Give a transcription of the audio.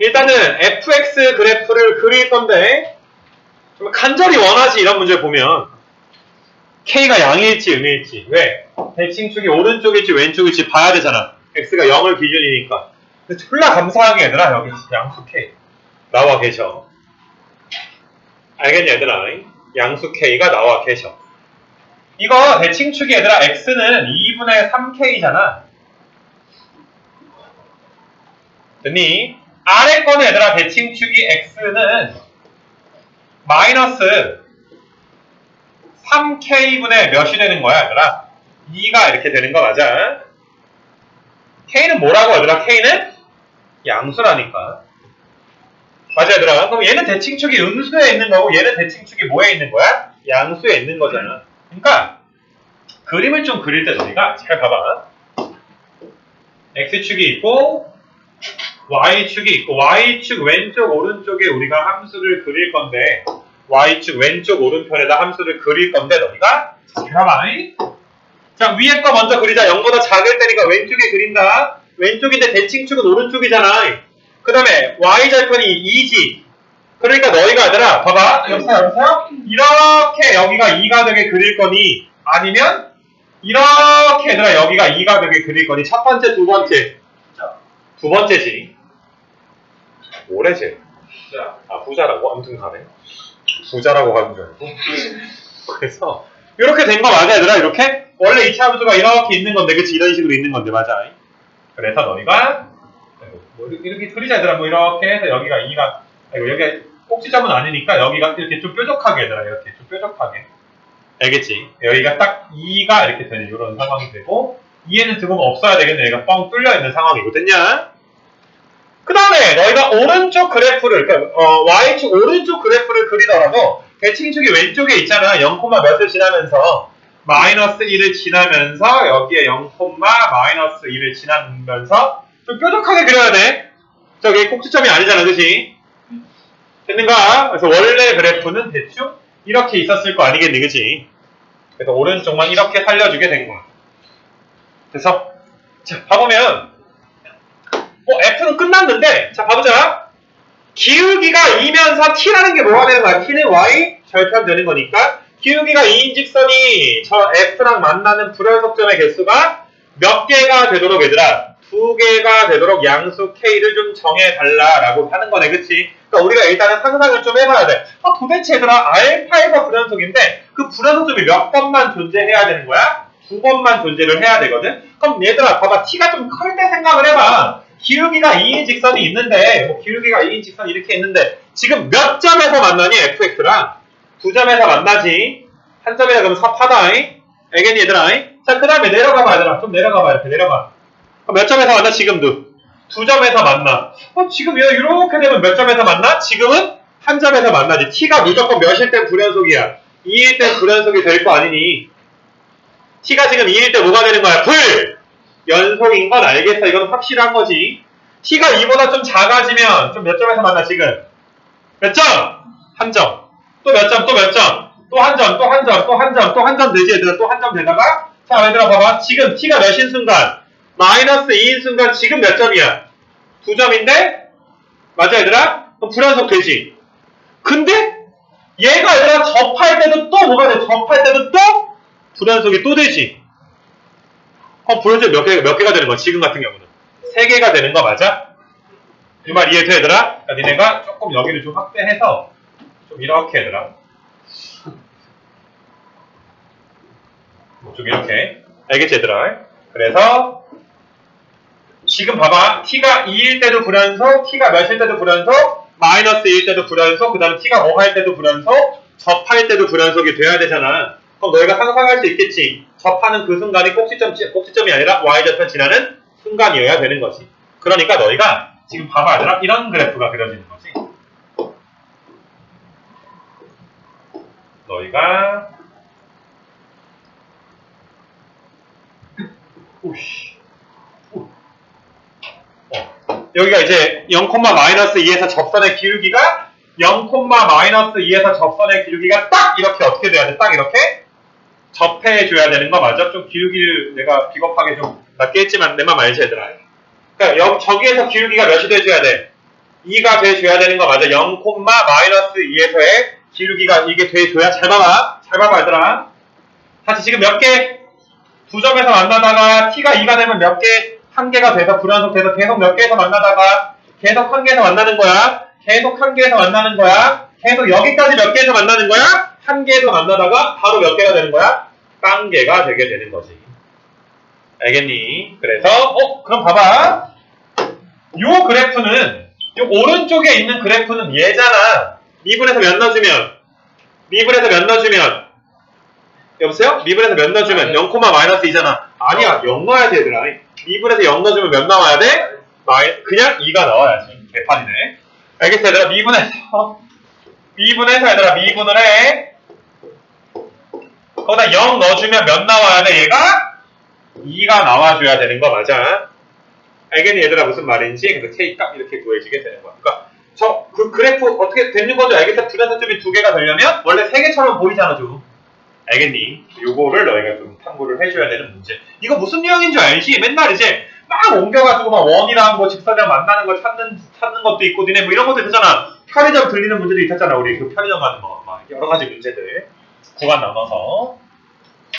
일단은 fx 그래프를 그릴 건데 좀 간절히 원하지 이런 문제 보면. K가 양일지 음일지. 왜? 대칭축이 오른쪽일지 왼쪽일지 봐야 되잖아. X가 0을 기준이니까. 근데 졸라 감사하게 얘들아 여기 양수 k. 나와 계셔. 알겠니 얘들아? 양수 k가 나와 계셔. 이거 대칭축이 얘들아 x는 2분의 3k잖아 됐니? 아래 거는 얘들아 대칭축이 x는 마이너스 3k분의 몇이 되는 거야 얘들아? 2가 이렇게 되는 거 맞아? K는 뭐라고 얘들아? K는 양수라니까. 맞아 얘들아. 그럼 얘는 대칭축이 음수에 있는 거고 얘는 대칭축이 뭐에 있는 거야? 양수에 있는 거잖아. 그러니까 그림을 좀 그릴 때 너희가? 잘 봐봐. X축이 있고 y축이 있고 y축 왼쪽 오른쪽에 우리가 함수를 그릴 건데 y축 왼쪽 오른편에다 함수를 그릴 건데 너희가 잘 봐봐 자 위에 거 먼저 그리자. 0보다 작을 때니까 왼쪽에 그린다. 왼쪽인데 대칭축은 오른쪽이잖아. 그 다음에 y절편이 2지. 그러니까 너희가 얘들아 봐봐. 여보세요 여보세요? 이렇게 여기가 2가 되게 그릴 거니? 아니면 이렇게 얘들아 여기가 2가 되게 그릴 거니? 첫 번째 두 번째 두 번째지 뭐래지 아 부자라고? 아무튼 가네. 부자라고 가는 줄 알고. 그래서 이렇게 된 거 맞아 얘들아? 이렇게? 원래 이차 함수가 이렇게 있는 건데 그치? 이런 식으로 있는 건데 맞아. 그래서 너희가 뭐 이렇게, 그리자 얘들아. 뭐 이렇게 해서 여기가 2가 아이고 여기가 꼭지점은 아니니까 여기가 이렇게 좀 뾰족하게 얘들아. 이렇게 좀 뾰족하게. 알겠지? 여기가 딱 2가 이렇게 되는 이런 상황이 되고 2에는 지금 없어야 되겠네. 얘가 뻥 뚫려 있는 상황이거든요 그 다음에 너희가 오른쪽 그래프를 그러니까 어, y축 오른쪽 그래프를 그리더라도 대칭축이 왼쪽에 있잖아 0, 몇을 지나면서 마이너스 1을 지나면서 여기에 0, 마이너스 1을 지나면서 좀 뾰족하게 그려야 돼 저기 꼭지점이 아니잖아 그치? 됐는가? 그래서 원래 그래프는 대충 이렇게 있었을 거 아니겠니 그치? 그래서 오른쪽만 이렇게 살려주게 된 거야 그래서 자 봐보면 어, F는 끝났는데, 자, 봐보자. 기울기가 2면서 T라는 게 뭐가 되는 거야? T는 Y 절편 되는 거니까, 기울기가 2인 직선이 저 F랑 만나는 불연속점의 개수가 몇 개가 되도록 얘들아, 두 개가 되도록 양수 K를 좀 정해달라라고 하는 거네, 그치? 그러니까 우리가 일단은 상상을 좀 해봐야 돼. 어, 도대체 얘들아, 알파에서 불연속인데, 그 불연속점이 몇 번만 존재해야 되는 거야? 두 번만 존재를 해야 되거든? 그럼 얘들아, 봐봐. T가 좀 클 때 생각을 해봐. 기울기가 2인 직선이 있는데 뭐 기울기가 2인 직선이 이렇게 있는데 지금 몇 점에서 만나니 fx랑? 두 점에서 만나지? 한 점이라 그러면 섭하다 알겠니 얘들아 자그 다음에 내려가봐 얘들아. 좀 내려가봐 이렇게 내려가. 몇 점에서 만나 지금도 두 점에서 만나. 어 지금 얘 이렇게 되면 몇 점에서 만나? 지금은 한 점에서 만나지. t가 무조건 몇일 땐 불연속이야. 2일 땐 불연속이 될 거 아니니. t가 지금 2일 때 뭐가 되는 거야? 불 연속인 건 알겠어. 이건 확실한 거지. t가 2보다 좀 작아지면 좀 몇 점에서 만나 지금? 몇 점? 한 점. 또 몇 점? 또 몇 점? 또 한 점, 또 한 점, 또 한 점, 또 한 점 되지 얘들아. 또 한 점 되다가 자 얘들아 봐봐. 지금 t가 몇인 순간? 마이너스 2인 순간 지금 몇 점이야? 두 점인데? 맞아 얘들아? 그럼 불연속 되지. 근데 얘가 얘들아 접할 때도 또 뭐가 돼? 접할 때도 또 불연속이 또 되지. 그럼 불연속 몇, 개, 몇 개가 되는 거야? 지금 같은 경우는. 세 개가 되는 거 맞아? 이 말 이해돼, 얘들아? 그러니까 니네가 조금 여기를 좀 확대해서 좀 이렇게, 얘들아. 좀 이렇게. 알겠지, 얘들아? 그래서 지금 봐봐. t가 2일 때도 불연속, t가 몇일 때도 불연속, 마이너스 2일 때도 불연속, 그 다음에 t가 5할 때도 불연속, 접할 때도 불연속이 돼야 되잖아. 그럼 너희가 상상할 수 있겠지. 접하는 그 순간이 꼭지점, 꼭지점이 아니라 y절편 지나는 순간이어야 되는 거지. 그러니까 너희가 지금 봐봐 얘들아 이런 그래프가 그려지는 거지. 너희가 오씨. 오. 어. 여기가 이제 0, 마이너스 2에서 접선의 기울기가 0, 마이너스 2에서 접선의 기울기가 딱 이렇게 어떻게 돼야 돼? 딱 이렇게 접해줘야 되는 거 맞아? 좀 기울기를 내가 비겁하게 좀 낮게 했지만 내 맘 알지 얘들아? 그러니까 여, 저기에서 기울기가 몇이 돼줘야 돼? 2가 돼줘야 되는 거 맞아. 0, 마이너스 2에서의 기울기가 이게 돼줘야 잘 봐봐. 잘 봐봐 얘들아. 다시 지금 몇 개? 두 점에서 만나다가 t가 2가 되면 몇 개? 한 개가 돼서 불연속돼서 계속 몇 개에서 만나다가 계속 한 개에서 만나는 거야. 계속 한 개에서 만나는 거야. 계속 여기까지 몇 개에서 만나는 거야. 한 개에서 만나다가 바로 몇 개가 되는 거야? 빵 개가 되게 되는 거지. 알겠니? 그래서 어 그럼 봐봐. 요 그래프는 요 오른쪽에 있는 그래프는 얘잖아. 미분해서 몇 넣어주면 미분해서 몇 넣어주면 여보세요? 미분해서 몇 넣어주면 0, 마이너스 2잖아. 아니야 0 넣어야 돼 얘들아. 미분해서 0 넣어주면 몇 나와야 돼? 마이, 그냥 2가 나와야지. 개판이네. 알겠어 얘들아 미분해서 미분해서 얘들아 미분을 해. 거기다 0 넣어주면 몇 나와야 돼 얘가? 2가 나와줘야 되는 거 맞아. 알겠니 얘들아 무슨 말인지 그래서 K 값 이렇게 구해지게 되는 거야. 그러니까 저 그 그래프 어떻게 되는 건지 알겠다. 불연속점이 두 개가 되려면 원래 세 개처럼 보이잖아 좀. 알겠니? 요거를 너희가 좀 탐구를 해줘야 되는 문제. 이거 무슨 유형인 줄 알지? 맨날 이제 막 옮겨가지고 막 원이랑 뭐 직선이랑 만나는 거 찾는 찾는 것도 있고 니네 뭐 이런 것도 있었잖아. 편의점 들리는 문제도 있었잖아. 우리 그 편의점 가는 거. 막 여러 가지 문제들 구간 나눠서